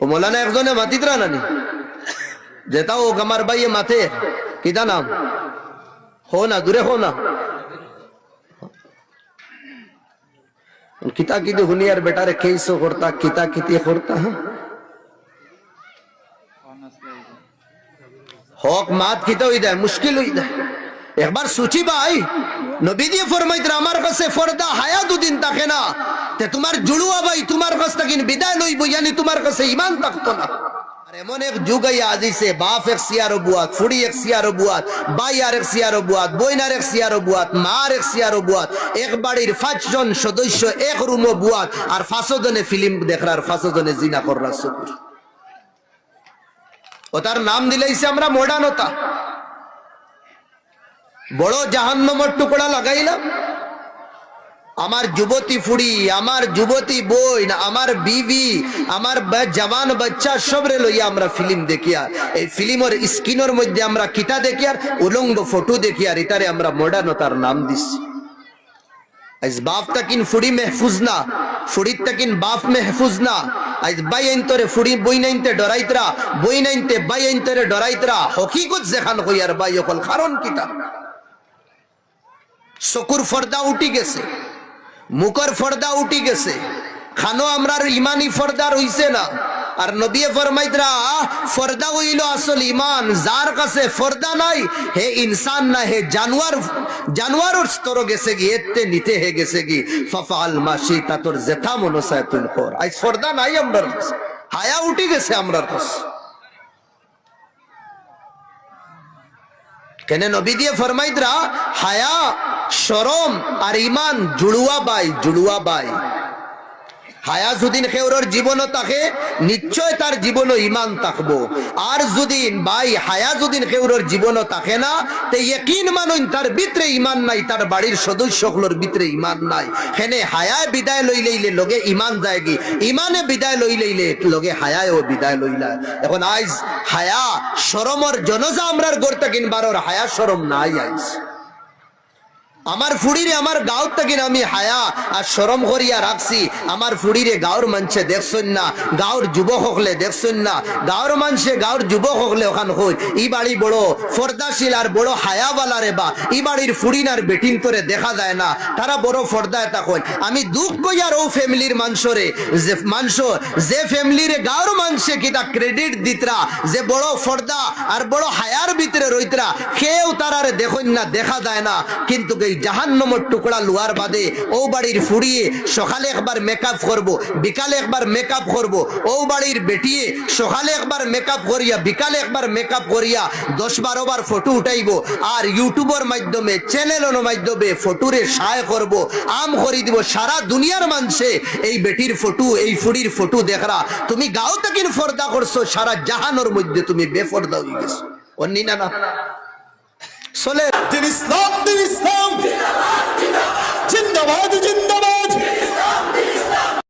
ও মৌলানা একজনে মাতিতরা নানি যেটা ও আমার ভাইয়ে মাথে কিতা নাম? হো না, দূরে হো না। কিতা কিতি হুনিয়ার বেটারে কেইসো করতা কিতা কিতি করতা হ্যাঁ? হক মাত কিতা হই দেয় মুশকিল হই দেয় একবার সুচি ভাই নবী দিয়ে ফরমাইতে আমার কাছে ফরদা হায়া দুদিন থাকে না। তে তোমার জুড়ুয়া ভাই তোমার কাছ থেকে বিদায় লইব জানি তোমার কাছে ইমান থাকতো না। এমন এক যুগ আজিছে বাপ এক বুয়াত, ফুড়ি এক বুয়াত ভাই আর এক সিয়ার বুয়াত বইনার এক সিয়ার বুয়াত মার এক সিয়ার বুয়াত, এক বাড়ির পাঁচজন সদস্য, এক রুম বুয়াত, আর ফাঁসো জনে ফিল্ম দেখরার ফাঁসো জনে জিনা শুকুর ও তার নাম দিলাইছে আমরা মডার্নতা বড় জাহান্নমর টুকরা লাগাইলাম। আমার যুবতী ফুড়ি, আমার যুবতী বোন, আমার বিবি, আমার জওয়ান বাচ্চা সবরে লইয়া আমরা ফিল্ম দেখি আর এই ফিল্মের স্ক্রিনের মধ্যে আমরা কিতা দেখি আর উলঙ্গ ফটো দেখি আর এটারে আমরা মডার্নতার নাম দিছি। আজ বাপ তাকিন ফুড়ি মেহফুজ না ফুড়ির তাকিন বাপ মেহফুজ না। আজ বাই আইনতরে ফুড়ি বই নাইনতে ডরাইতরা, বই নাইনতে বাই আইনতরে ডরাইতরা, হকিকত যেখান হইয়ার বাই অকল কারণ কিতা চকুর ফর্দা উঠি গেছে মুখর ফর্দা উঠি গেছে। খানো আমরার ইমানি ফর্দা রইছে না। আর নবিয়ে ফরমাইতরা ফর্দা হইল আসল ইমান যার কাছে ফর্দা নাই, হে ইনসান না, হে জানোয়ার জানোয়ারের স্তর গেছে কি, এতে নিতে হে গেছে কি। ফফাল মাসি, তা তোর জেঠা মনসায় তুল কর আজ ফর্দা নাই আমরার কাছে, হায়া উঠি গেছে আমরার কাছে। কেন নবী দিয়ে ফরমাইতরা হায়া শরম আর ইমান জুড়ুয়া বাই জুড়ুয়া বাই। হায়াজুদ্দিন খেউরর জীবনও থাকে নিশ্চয় তার জীবনও ইমান থাকব আর যদিন ভাই হায়া যদিন খেউরর জীবনও থাকে না। তে ইয়কিন মানুন, তার ভিতরে ইমান নাই, তার বাড়ির সদস্যগুলোর ভিতরে ইমান নাই। হেনে হায়ায় বিদায় লই লইলে লগে ইমান যায় কি ইমানে বিদায় লই লইলে লগে হায়ায়ও বিদায় লইলা। এখন আইজ, হায়া শরমর জনজা আমরার গড়তে কিনবারর হায়া শরম নাই আইজ। আমার ফুড়িরে আমার গাঁর থেকে আমি হায়া আর সরম করিয়া রাখছি। আমার ফুড়িরে গাঁর মানছে দেখছেন না গাঁর যুবক হকলে দেখছেন না। গাঁর মানছে গাঁর যুবক হকলে ওখান হই। ই বাড়ি বড় ফর্দাশীল আর বড় হায়াওয়ালা রে বা। ই বাড়ির ফুড়িন আর বেটিন তোরে দেখা যায় না। তারা বড় ফর্দা এটা কই আমি দুঃখ কইয়ার ও ফ্যামিলির মানসরে যে মানস যে ফ্যামিলির গাঁর মানছে কিতা ক্রেডিট দিতরা, যে বড় ফর্দা আর বড় হায়ার ভিতরে রইতরা, কেউ তারারে দেখুন না, দেখা যায় না। কিন্তু এই জাহান্নমর টুকরা লুয়ার বাদে ও বাড়ির ফুড়িয়ে সকালে একবার মেকআপ করব, বিকালে একবার মেকআপ করব, ও বাড়ির বেটিয়ে সকালে একবার মেকআপ করিয়া, বিকালে একবার মেকআপ করিয়া দশ বারো বার ফটো উঠাইব আর ইউটিউবের মাধ্যমে, চ্যানেলের মাধ্যমে ফটোরে সায় করব, আম করি দিব। সারা দুনিয়ার মানছে এই বেটির ফটো, এই ফুড়ির ফটো দেখরা। তুমি গাও তাকিন ফর্দা করছ, সারা জাহানোর মধ্যে তুমি বেফর্দা হয়ে গেছো। অন্যি না না। চলে। দিন ইসলাম। 뒤진다.